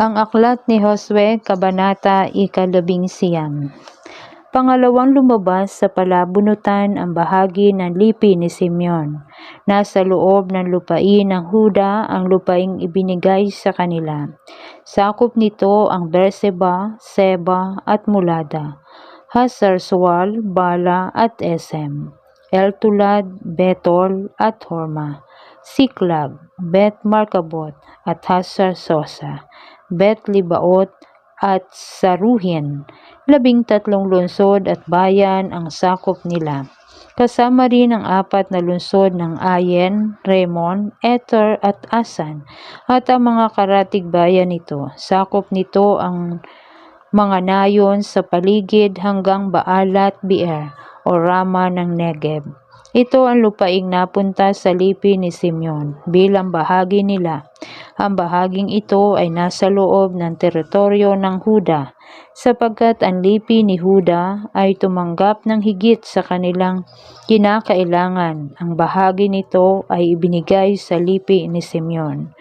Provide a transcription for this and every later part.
Ang aklat ni Josue, Kabanata Ikalabing Siyam. Pangalawang lumabas sa palabunutan ang bahagi ng lipi ni Simeon. Nasa loob ng lupain ng Huda ang lupaing ibinigay sa kanila. Sakop nito ang Berseba, Seba at Mulada, Hasarswal, Bala at Esem, Eltulad, Betol at Horma, Siklag, Bet Markabot at Hasar Sosa, Bet at Saruhin. Labing tatlong lungsod at bayan ang sakop nila. Kasama rin ang apat na lungsod ng Ayen, Remon, Eter at Asan at ang mga karatig bayan nito. Sakop nito ang mga nayon sa paligid hanggang Baalat Bier o Rama ng Negev. Ito ang lupaing napunta sa lipi ni Simeon bilang bahagi nila. Ang bahaging ito ay nasa loob ng teritoryo ng Huda sapagkat ang lipi ni Huda ay tumanggap ng higit sa kanilang kinakailangan. Ang bahagi nito ay ibinigay sa lipi ni Simeon.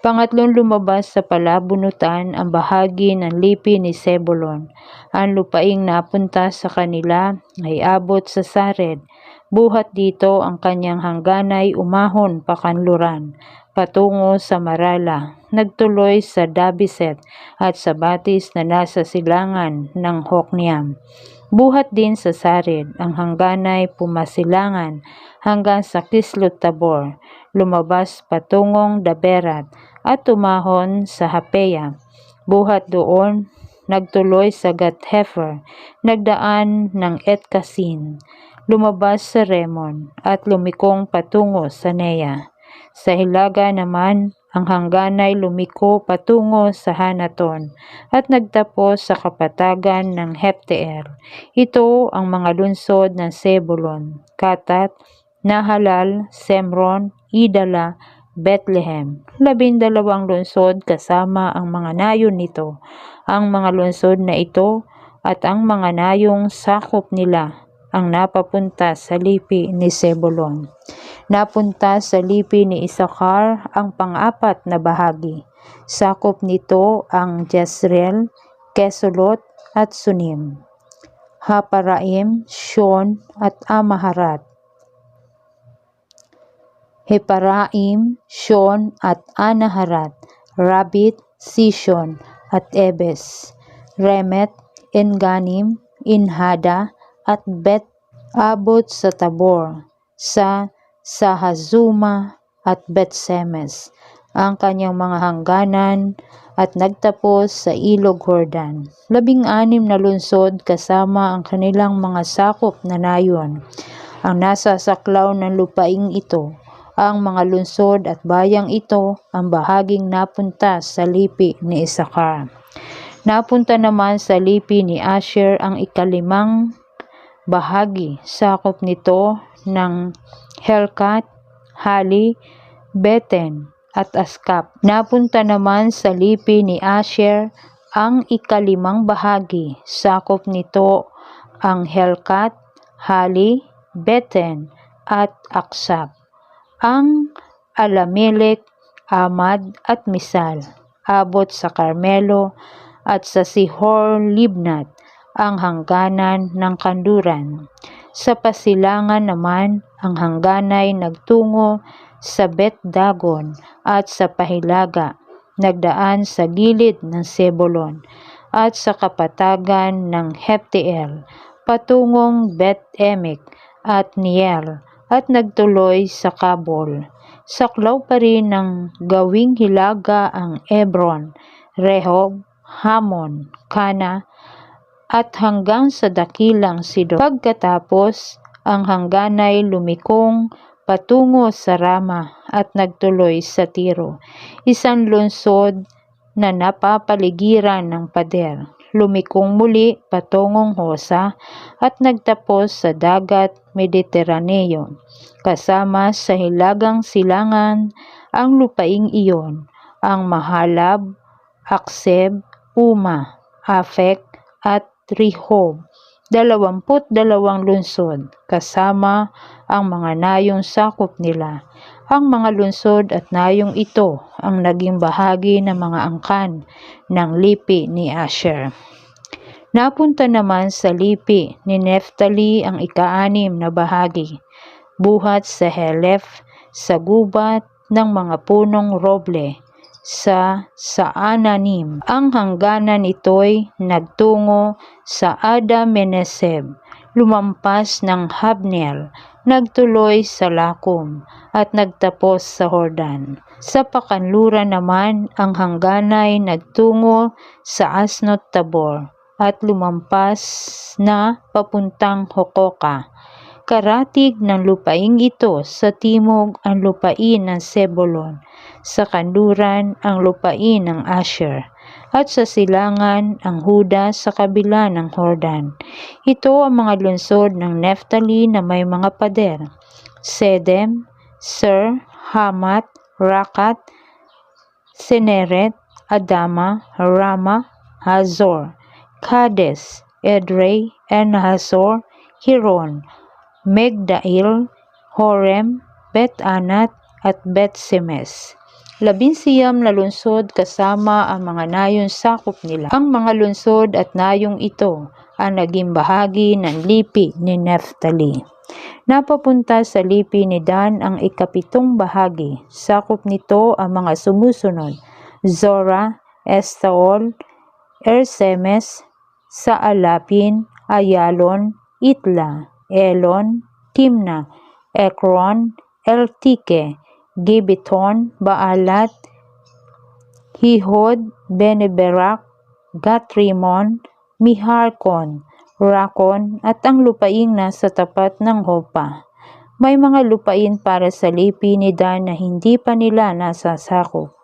Pangatlong lumabas sa palabunutan ang bahagi ng lipi ni Sebulon. Ang lupaing napunta sa kanila ay abot sa Sared. Buhat dito ang kanyang hangganay umahon pakanluran, patungo sa Marala, nagtuloy sa Dabiset at sa Batis na nasa silangan ng Hokniam. Buhat din sa Sarid, ang hangganay pumasilangan hanggang sa Kislot Tabor, lumabas patungong Daberat at tumahon sa Hapeya. Buhat doon, nagtuloy sa Gathefer, nagdaan ng Etkasin, lumabas sa Remon at lumikong patungo sa Nea. Sa Hilaga naman, ang hangganay lumiko patungo sa Hanaton at nagtapos sa kapatagan ng Hepteer. Ito ang mga lunsod ng Sebulon, Katat, Nahalal, Semron, Idala, Bethlehem. Labindalawang lunsod kasama ang mga nayon nito. Ang mga lunsod na ito at ang mga nayong sakop nila ang napapunta sa lipi ni Sebulon. Napunta sa lipi ni Isakar ang pang-apat na bahagi. Sakop nito ang Jezreel, Kesulot at Sunim. Haparaim, Shon at Amaharat. Heparaim, Shon at Anaharat, Rabit, Sishon at Ebes, Remet, Enganim, Inhada at Bet abot sa Tabor, sa Sahazuma at Betsemes, ang kanyang mga hangganan at nagtapos sa Ilog Hordan. Labing-anim na lungsod kasama ang kanilang mga sakop na nayon. Ang nasa saklaw ng lupaing ito, ang mga lungsod at bayang ito ang bahaging napunta sa lipi ni Isakar. Napunta naman sa lipi ni Asher ang ikalimang bahagi. Sakop nito ng Helkat, Hali, Beten at Askap. Napunta naman sa lipi ni Asher ang ikalimang bahagi. Sakop nito ang Helkat, Hali, Beten at Aksap. Ang Alamelek, Amad at Misal. Abot sa Carmelo at sa Sihor Libnat ang hangganan ng kanduran. Sa pasilangan naman, ang hangganay nagtungo sa Bet Dagon at sa Pahilaga, nagdaan sa gilid ng Sebulon at sa kapatagan ng Hepteel, patungong Bet Emek at Niel at nagtuloy sa Kabul. Saklaw pa rin ng gawing hilaga ang Ebron, Rehob, Hamon, Kana at hanggang sa dakilang Sidon. Pagkatapos, ang hangganay lumikong patungo sa Rama at nagtuloy sa Tiro, isang lungsod na napapaligiran ng pader. Lumikong muli patungong Hosa at nagtapos sa dagat Mediteraneo. Kasama sa hilagang silangan ang lupaing iyon, ang Mahalab, Akseb, Uma, Afek at Rehob, dalawamput dalawang lungsod, kasama ang mga nayong sakop nila. Ang mga lungsod at nayong ito ang naging bahagi ng mga angkan ng lipi ni Asher. Napunta naman sa lipi ni Neftali ang ika-anim na bahagi, buhat sa Helef, sa gubat ng mga punong roble, sa Saananim. Ang hangganan ito'y nagtungo sa Ada Meneseb, lumampas ng Habnel, nagtuloy sa Lakum, at nagtapos sa Hordan. Sa pakanluran naman, ang hangganay nagtungo sa Asnot Tabor, at lumampas na papuntang Hokoka. Karatig ng lupaing ito sa timog ang lupain ng Sebulon, sa kanluran ang lupain ng Asher, at sa silangan ang Huda sa kabila ng Hordan. Ito ang mga lungsod ng Neftali na may mga pader, Sedem, Ser, Hamat, Rakat, Seneret, Adama, Rama, Hazor, Kades, Edrei, Enhazor, Hiron, Megdail, Horem, Bet-Anat, at Bet-Semes. Labinsiyam na lungsod kasama ang mga nayong sakop nila. Ang mga lungsod at nayong ito ang naging bahagi ng lipi ni Neftali. Napapunta sa lipi ni Dan ang ikapitong bahagi. Sakop nito ang mga sumusunod. Zora, Estaol, Ersemes, Saalapin, Ayalon, Itla, Elon, Timna, Ekron, Eltike, Gibeton, Baalat, Hihod, Beneberak, Gatrimon, Miharkon, Rakon at ang lupaing nasa tapat ng Hopa. May mga lupain para sa lipi ni Dan na hindi pa nila nasasakop.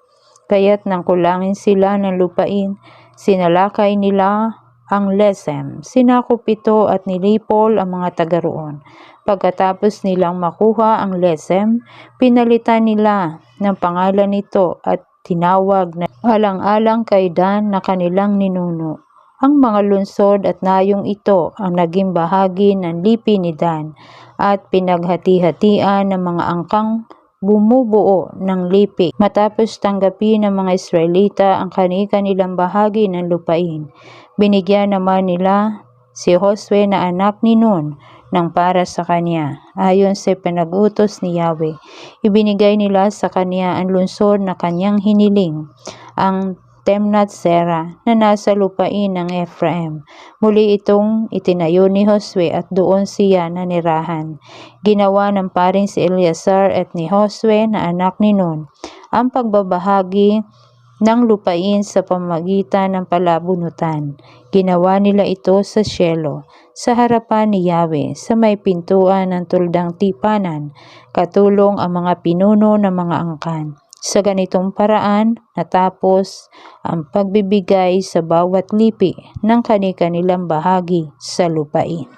Kaya't nang kulangin sila ng lupain, sinalakay nila ang Lesem. Sinakop ito at nilipol ang mga taga roon. Pagkatapos nilang makuha ang Lesem, pinalitan nila ng pangalan nito at tinawag na alang-alang kay Dan na kanilang ninuno. Ang mga lungsod at nayong ito ang naging bahagi ng lipi ni Dan at pinaghati-hatian ng mga angkang bumubuo ng lipi. Matapos tanggapin ng mga Israelita ang kani-kanilang bahagi ng lupain, binigyan naman nila si Josue na anak ni Nun ng para sa kanya. Ayon sa pinag-utos ni Yahweh, ibinigay nila sa kanya ang lungsod na kanyang hiniling, ang Temnat Sera na nasa lupain ng Ephraim. Muli itong itinayo ni Josue at doon siya nanirahan. Ginawa ng paring si Eleazar at ni Josue na anak ni Nun ang pagbabahagi ng lupain sa pamagitan ng palabunutan. Ginawa nila ito sa Shelo, sa harapan ni Yahweh, sa may pintuan ng tuldang tipanan, katulong ang mga pinuno ng mga angkan. Sa ganitong paraan, natapos ang pagbibigay sa bawat lipi ng kani-kanilang bahagi sa lupain.